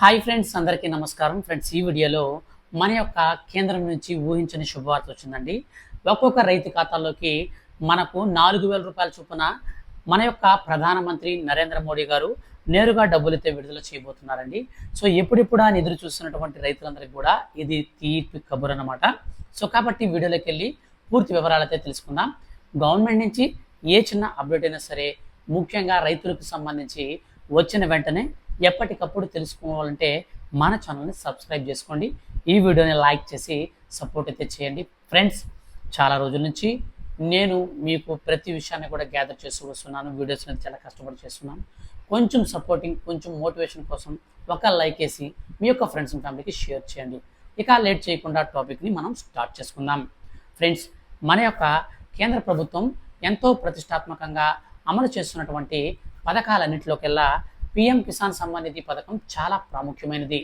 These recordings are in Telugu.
హాయ్ ఫ్రెండ్స్ అందరికీ నమస్కారం. ఫ్రెండ్స్ ఈ వీడియోలో మన యొక్క కేంద్రం నుంచి ఊహించని శుభవార్త వచ్చిందండి. ఒక్కొక్క రైతు ఖాతాలోకి మనకు నాలుగు వేల రూపాయల చొప్పున మన యొక్క ప్రధానమంత్రి నరేంద్ర మోడీ గారు నేరుగా డబ్బులైతే విడుదల చేయబోతున్నారండి. సో ఎప్పుడెప్పుడు అని ఎదురు చూస్తున్నటువంటి రైతులందరికీ కూడా ఇది తీర్పు కబుర్ అన్నమాట. సో కాబట్టి వీడియోలోకి వెళ్ళి పూర్తి వివరాలైతే తెలుసుకుందాం. గవర్నమెంట్ నుంచి ఏ చిన్న అప్డేట్ అయినా సరే ముఖ్యంగా రైతులకు సంబంధించి వచ్చిన వెంటనే ఎప్పటికప్పుడు తెలుసుకోవాలంటే మన ఛానల్ని సబ్స్క్రైబ్ చేసుకోండి. ఈ వీడియోని లైక్ చేసి సపోర్ట్ అయితే చేయండి. ఫ్రెండ్స్ చాలా రోజుల నుంచి నేను మీకు ప్రతి విషయాన్ని కూడా గ్యాదర్ చేస్తూ వస్తున్నాను. వీడియోస్ అనేది చాలా కష్టపడి చేస్తున్నాను. కొంచెం సపోర్టింగ్ కొంచెం మోటివేషన్ కోసం ఒక లైక్ వేసి మీ యొక్క ఫ్రెండ్స్ అండ్ ఫ్యామిలీకి షేర్ చేయండి. ఇక లేట్ చేయకుండా టాపిక్ని మనం స్టార్ట్ చేసుకుందాం. ఫ్రెండ్స్ మన యొక్క కేంద్ర ప్రభుత్వం ఎంతో ప్రతిష్టాత్మకంగా అమలు చేస్తున్నటువంటి పథకాలన్నింటిలోకెల్లా పిఎం కిసాన్ సమ్మాన్ నిధి పథకం చాలా ప్రాముఖ్యమైనది.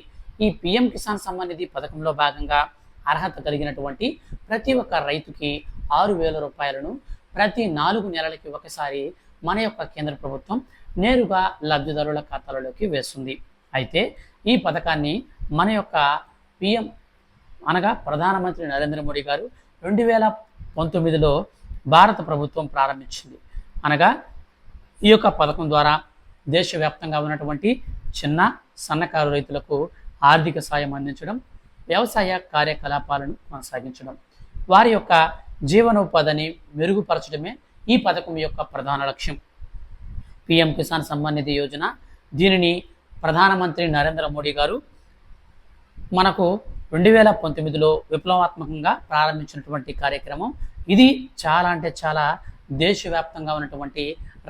ఈ పిఎం కిసాన్ సమ్మాన్ నిధి పథకంలో భాగంగా అర్హత కలిగినటువంటి ప్రతి ఒక్క రైతుకి ఆరు వేల రూపాయలను ప్రతి నాలుగు నెలలకి ఒకసారి మన యొక్క కేంద్ర ప్రభుత్వం నేరుగా లబ్ధిదారుల ఖాతాలలోకి వేస్తుంది. అయితే ఈ పథకాన్ని మన యొక్క పిఎం అనగా ప్రధానమంత్రి నరేంద్ర మోడీ గారు రెండు వేల పంతొమ్మిదిలో భారత ప్రభుత్వం ప్రారంభించింది. అనగా ఈ యొక్క పథకం ద్వారా దేశవ్యాప్తంగా ఉన్నటువంటి చిన్న సన్నకారు రైతులకు ఆర్థిక సాయం అందించడం వ్యవసాయ కార్యకలాపాలను కొనసాగించడం వారి యొక్క జీవనోపాధిని మెరుగుపరచడమే ఈ పథకం యొక్క ప్రధాన లక్ష్యం. పిఎం కిసాన్ సమ్మాన్ నిధి యోజన దీనిని ప్రధానమంత్రి నరేంద్ర మోడీ గారు మనకు రెండు వేల పంతొమ్మిదిలో విప్లవాత్మకంగా ప్రారంభించినటువంటి కార్యక్రమం. ఇది చాలా అంటే చాలా దేశవ్యాప్తంగా ఉన్నటువంటి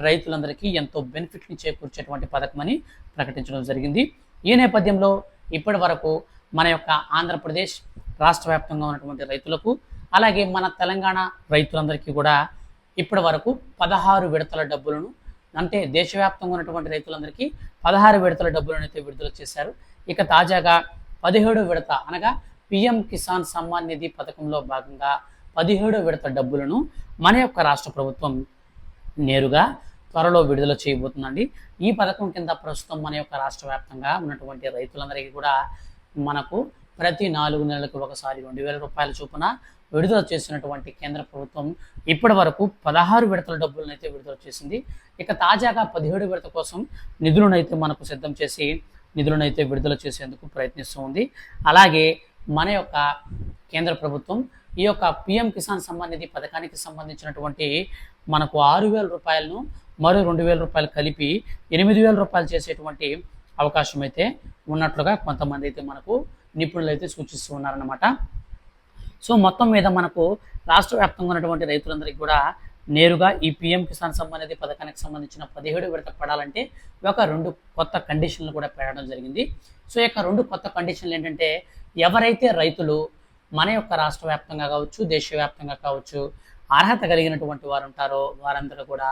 రైతులందరికీ ఎంతో బెనిఫిట్ని చేకూర్చేటువంటి పథకం అని ప్రకటించడం జరిగింది. ఈ నేపథ్యంలో ఇప్పటి వరకు మన యొక్క ఆంధ్రప్రదేశ్ రాష్ట్ర వ్యాప్తంగా ఉన్నటువంటి రైతులకు అలాగే మన తెలంగాణ రైతులందరికీ కూడా ఇప్పటి వరకు పదహారు విడతల డబ్బులను అంటే దేశవ్యాప్తంగా ఉన్నటువంటి రైతులందరికీ పదహారు విడతల డబ్బులను అయితే విడుదల చేశారు. ఇక తాజాగా పదిహేడు విడత అనగా పిఎం కిసాన్ సమ్మాన్ నిధి పథకంలో భాగంగా పదిహేడో విడత డబ్బులను మన యొక్క రాష్ట్ర ప్రభుత్వం నేరుగా త్వరలో విడుదల చేయబోతుందండి. ఈ పథకం కింద ప్రస్తుతం మన యొక్క రాష్ట్ర వ్యాప్తంగా ఉన్నటువంటి రైతులందరికీ కూడా మనకు ప్రతి నాలుగు నెలలకు ఒకసారి రెండు వేల రూపాయల చొప్పున విడుదల చేసినటువంటి కేంద్ర ప్రభుత్వం ఇప్పటి వరకు పదహారు విడతల డబ్బులను అయితే విడుదల చేసింది. ఇక తాజాగా పదిహేడు విడత కోసం నిధులను అయితే మనకు సిద్ధం చేసి నిధులను అయితే విడుదల చేసేందుకు ప్రయత్నిస్తూ ఉంది. అలాగే మన యొక్క కేంద్ర ప్రభుత్వం ఈ యొక్క పిఎం కిసాన్ సంబంధించి పథకానికి సంబంధించినటువంటి మనకు ఆరు వేల రూపాయలను మరో రెండు వేల రూపాయలు కలిపి ఎనిమిది వేల రూపాయలు చేసేటువంటి అవకాశం అయితే ఉన్నట్లుగా కొంతమంది అయితే మనకు నిపుణులు అయితే సూచిస్తూ ఉన్నారన్నమాట. సో మొత్తం మీద మనకు రాష్ట్ర వ్యాప్తంగా ఉన్నటువంటి రైతులందరికీ కూడా నేరుగా ఈ పిఎం కిసాన్ సంబంధిత పథకానికి సంబంధించిన పదిహేడు విడత పడాలంటే ఒక రెండు కొత్త కండిషన్లు కూడా పెట్టడం జరిగింది. సో ఈ యొక్క రెండు కొత్త కండిషన్లు ఏంటంటే ఎవరైతే రైతులు మన యొక్క రాష్ట్ర వ్యాప్తంగా కావచ్చు దేశవ్యాప్తంగా కావచ్చు అర్హత కలిగినటువంటి వారు ఉంటారో వారందరూ కూడా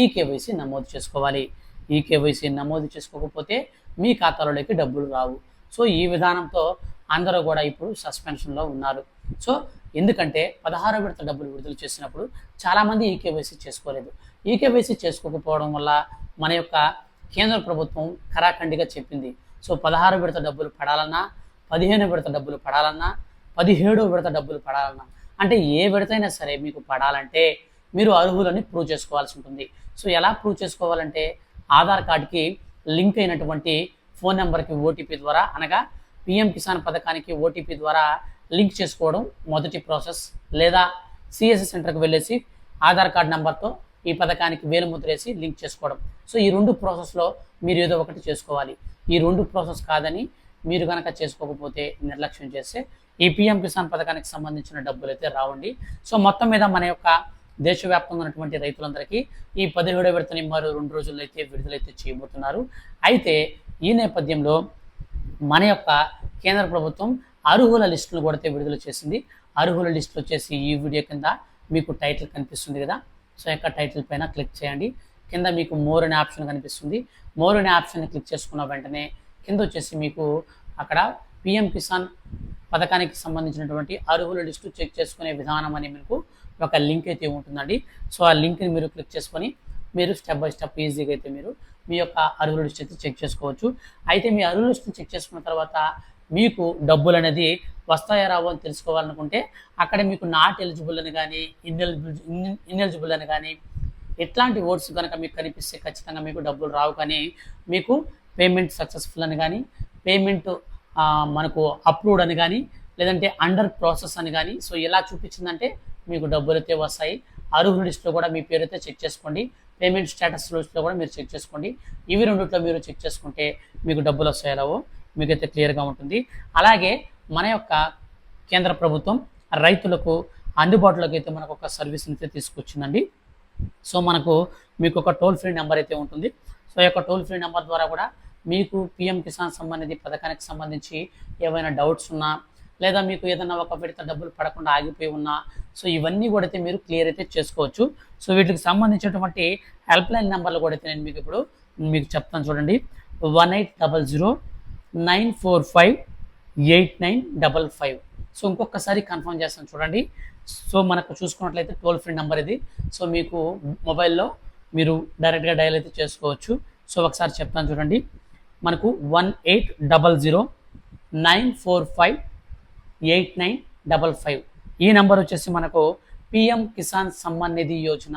ఈ కేవైసీ నమోదు చేసుకోవాలి. ఈ కేవైసీ నమోదు చేసుకోకపోతే మీ ఖాతాలోకి డబ్బులు రావు. సో ఈ విధానంతో అందరూ కూడా ఇప్పుడు సస్పెన్షన్లో ఉన్నారు. సో ఎందుకంటే పదహారో విడత డబ్బులు విడుదల చేసినప్పుడు చాలామంది ఈ కేవైసీ చేసుకోలేదు. ఈ కేవైసీ చేసుకోకపోవడం వల్ల మన యొక్క కేంద్ర ప్రభుత్వం ఖరాఖండిగా చెప్పింది. సో పదహారు విడత డబ్బులు పడాలన్నా పదిహేను విడత డబ్బులు పడాలన్నా పదిహేడో విడత డబ్బులు పడాలన్నా. అంటే ఏ విడతైనా సరే మీకు పడాలంటే మీరు అర్హులని ప్రూవ్ చేసుకోవాల్సి ఉంటుంది. సో ఎలా ప్రూవ్ చేసుకోవాలంటే ఆధార్ కార్డ్కి లింక్ అయినటువంటి ఫోన్ నెంబర్కి ఓటీపీ ద్వారా అనగా పిఎం కిసాన్ పథకానికి ఓటీపీ ద్వారా లింక్ చేసుకోవడం మొదటి ప్రాసెస్. లేదా సిఎస్సి సెంటర్కి వెళ్ళేసి ఆధార్ కార్డ్ నెంబర్తో ఈ పథకానికి వేలు ముద్రేసి లింక్ చేసుకోవడం. సో ఈ రెండు ప్రాసెస్లో మీరు ఏదో ఒకటి చేసుకోవాలి. ఈ రెండు ప్రాసెస్ కాదని మీరు కనుక చేసుకోకపోతే నిర్లక్ష్యం చేస్తే ఈ పిఎం కిసాన్ పథకానికి సంబంధించిన డబ్బులు అయితే రావండి. సో మొత్తం మీద మన యొక్క దేశవ్యాప్తంగా ఉన్నటువంటి రైతులందరికీ ఈ పదిహేడో విడతని మరో రెండు రోజుల్లో అయితే విడుదలైతే చేయబోతున్నారు. అయితే ఈ నేపథ్యంలో మన యొక్క కేంద్ర ప్రభుత్వం అర్హుల లిస్టును కూడా విడుదల చేసింది. అర్హుల లిస్టులు వచ్చేసి ఈ వీడియో కింద మీకు టైటిల్ కనిపిస్తుంది కదా. సో యొక్క టైటిల్ పైన క్లిక్ చేయండి. కింద మీకు మోర్ అనే ఆప్షన్ కనిపిస్తుంది. మోర్ అనే ఆప్షన్ క్లిక్ చేసుకున్న వెంటనే కింద వచ్చేసి మీకు అక్కడ పిఎం కిసాన్ పథకానికి సంబంధించినటువంటి అర్హుల లిస్టు చెక్ చేసుకునే విధానం అని మీకు ఒక లింక్ అయితే ఉంటుందండి. సో ఆ లింక్ని మీరు క్లిక్ చేసుకొని మీరు స్టెప్ బై స్టెప్ ఈజీగా అయితే మీరు మీ యొక్క అర్హుల లిస్ట్ అయితే చెక్ చేసుకోవచ్చు. అయితే మీ అర్హుల లిస్ట్ని చెక్ చేసుకున్న తర్వాత మీకు డబ్బులు అనేది వస్తాయా రావో అని తెలుసుకోవాలనుకుంటే అక్కడ మీకు నాట్ ఎలిజిబుల్ అని కానీ ఇన్ఎలిజిబుల్ ఇన్ఎలిజిబుల్ అని కానీ ఎట్లాంటి ఓట్స్ కనుక మీకు కనిపిస్తే ఖచ్చితంగా మీకు డబ్బులు రావు కానీ మీకు పేమెంట్ సక్సెస్ఫుల్ అని కానీ పేమెంట్ మనకు అప్రూవ్డ్ అని కానీ లేదంటే అండర్ ప్రాసెస్ అని కానీ సో ఎలా చూపించిందంటే మీకు డబ్బులు అయితే వస్తాయి. అర్హుల లిస్ట్లో కూడా మీ పేరు అయితే చెక్ చేసుకోండి పేమెంట్ స్టేటస్ లిస్ట్లో కూడా మీరు చెక్ చేసుకోండి. ఇవి రెండిట్లో మీరు చెక్ చేసుకుంటే మీకు డబ్బులు వస్తాయో రావో మీకైతే క్లియర్గా ఉంటుంది. అలాగే మన యొక్క కేంద్ర ప్రభుత్వం రైతులకు అందుబాటులోకి అయితే మనకు ఒక సర్వీస్ అయితే తీసుకొచ్చిందండి. సో మనకు మీకు ఒక టోల్ ఫ్రీ నెంబర్ అయితే ఉంటుంది. సో ఈ యొక్క టోల్ ఫ్రీ నెంబర్ ద్వారా కూడా మీకు పిఎం కిసాన్ సంబంధించి పథకానికి సంబంధించి ఏవైనా డౌట్స్ ఉన్నా లేదా మీకు ఏదైనా ఒక విడత డబ్బులు పడకుండా ఆగిపోయి ఉన్నా సో ఇవన్నీ కూడా అయితే మీరు క్లియర్ అయితే చేసుకోవచ్చు. సో వీటికి సంబంధించినటువంటి హెల్ప్ లైన్ నెంబర్లు కూడా అయితే నేను మీకు ఇప్పుడు మీకు చెప్తాను చూడండి. One eight double zero nine four five eight nine double five so ఇంకొకసారి కన్ఫర్మ్ చేస్తాను చూడండి. సో మనకు చూసుకున్నట్లయితే టోల్ ఫ్రీ నెంబర్ ఇది. సో మీకు మొబైల్లో మీరు డైరెక్ట్గా డయల్ అయితే చేసుకోవచ్చు. సో ఒకసారి చెప్తాను చూడండి. మనకు one eight double zero nine four five eight nine double five. ఈ నెంబర్ వచ్చేసి మనకు పిఎం కిసాన్ సమ్మాన్ నిధి యోజన.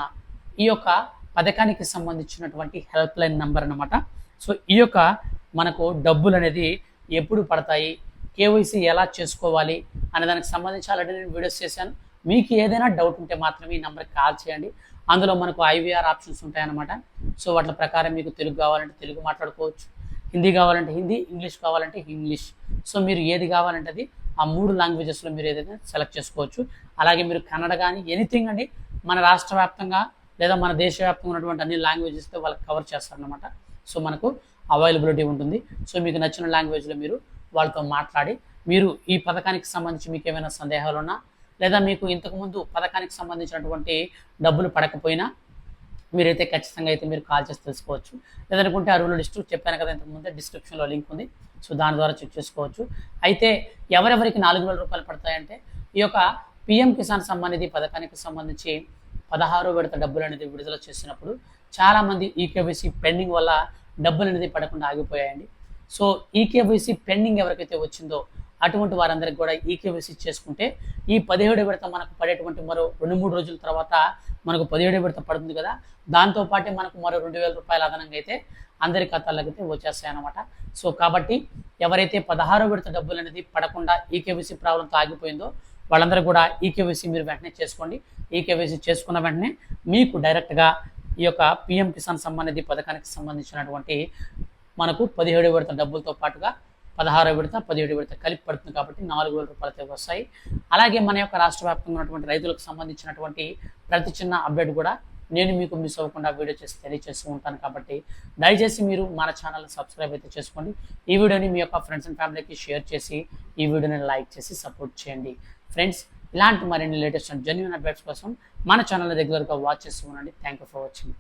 ఈ యొక్క పథకానికి సంబంధించినటువంటి హెల్ప్ లైన్ నెంబర్ అనమాట సో ఈ యొక్క మనకు డబ్బులు అనేది ఎప్పుడు పడతాయి కేవైసీ ఎలా చేసుకోవాలి అనే దానికి సంబంధించి ఆల్రెడీ నేను వీడియోస్ చేశాను. మీకు ఏదైనా డౌట్ ఉంటే మాత్రమే ఈ నెంబర్కి కాల్ చేయండి. అందులో మనకు ఐవీఆర్ ఆప్షన్స్ ఉంటాయన్నమాట. సో వాటి ప్రకారం మీకు తెలుగు కావాలంటే తెలుగు మాట్లాడుకోవచ్చు. హిందీ కావాలంటే హిందీ ఇంగ్లీష్ కావాలంటే ఇంగ్లీష్. సో మీరు ఏది కావాలంటే అది ఆ మూడు లాంగ్వేజెస్లో మీరు ఏదైనా సెలెక్ట్ చేసుకోవచ్చు. అలాగే మీరు కన్నడ కానీ ఎనీథింగ్ అండి మన రాష్ట్ర వ్యాప్తంగా లేదా మన దేశవ్యాప్తంగా ఉన్నటువంటి అన్ని లాంగ్వేజెస్తో వాళ్ళకి కవర్ చేస్తారనమాట సో మనకు అవైలబిలిటీ ఉంటుంది. సో మీకు నచ్చిన లాంగ్వేజ్లో మీరు వాళ్ళతో మాట్లాడి మీరు ఈ పథకానికి సంబంధించి మీకు ఏమైనా సందేహాలు ఉన్నా లేదా మీకు ఇంతకుముందు పథకానికి సంబంధించినటువంటి డబ్బులు పడకపోయినా మీరైతే ఖచ్చితంగా అయితే మీరు కాల్ చేసి తెలుసుకోవచ్చు. లేదనుకుంటే అరువుల లిస్టు చెప్పాను కదా ఇంతకుముందే డిస్క్రిప్షన్లో లింక్ ఉంది. సో దాని ద్వారా చెక్ చేసుకోవచ్చు. అయితే ఎవరెవరికి నాలుగు వేల రూపాయలు పడతాయంటే ఈ యొక్క పిఎం కిసాన్ సంబంధించి పథకానికి సంబంధించి పదహారు విడత డబ్బులు అనేది విడుదల చేసినప్పుడు చాలామంది ఈకేవైసీ పెండింగ్ వల్ల డబ్బులు అనేది పడకుండా ఆగిపోయాయండి. సో ఈకేవైసీ పెండింగ్ ఎవరికైతే వచ్చిందో అటువంటి వారందరికి కూడా ఈకేవైసీ చేసుకుంటే ఈ పదిహేడు విడత మనకు పడేటువంటి మరో రెండు మూడు రోజుల తర్వాత మనకు పదిహేడు విడత పడుతుంది కదా. దాంతో పాటే మనకు మరో రెండు వేల రూపాయల అదనంగా అయితే అందరి ఖాతాలకు అయితే వచ్చేస్తాయన్నమాట. సో కాబట్టి ఎవరైతే పదహారో విడత డబ్బులు అనేది పడకుండా ఈకేవైసీ ప్రాబ్లంతో ఆగిపోయిందో వాళ్ళందరూ కూడా ఈకేవైసీ మీరు వెంటనే చేసుకోండి. ఈకేవైసీ చేసుకున్న వెంటనే మీకు డైరెక్ట్గా ఈ యొక్క పిఎం కిసాన్ సమ్మాన్ పథకానికి సంబంధించినటువంటి మనకు పదిహేడు విడత డబ్బులతో పాటుగా పదహారు విడత పదిహేడు విడత కలిపి పడుతుంది కాబట్టి నాలుగు వేల రూపాయలు అయితే వస్తాయి. అలాగే మన యొక్క రాష్ట్ర వ్యాప్తంగా ఉన్నటువంటి రైతులకు సంబంధించినటువంటి ప్రతి చిన్న అప్డేట్ కూడా నేను మీకు మిస్ అవ్వకుండా వీడియో చేసి తెలియజేస్తూ ఉంటాను కాబట్టి దయచేసి మీరు మన ఛానల్ని సబ్స్క్రైబ్ అయితే చేసుకోండి. ఈ వీడియోని మీ యొక్క ఫ్రెండ్స్ అండ్ ఫ్యామిలీకి షేర్ చేసి ఈ వీడియోని లైక్ చేసి సపోర్ట్ చేయండి. ఫ్రెండ్స్ ఇలాంటి మరిన్ని లేటెస్ట్ అండ్ జెన్యున్ అప్డేట్స్ కోసం మన ఛానల్ రెగ్యులర్గా వాచ్ చేస్తూ ఉండండి. Thank you for watching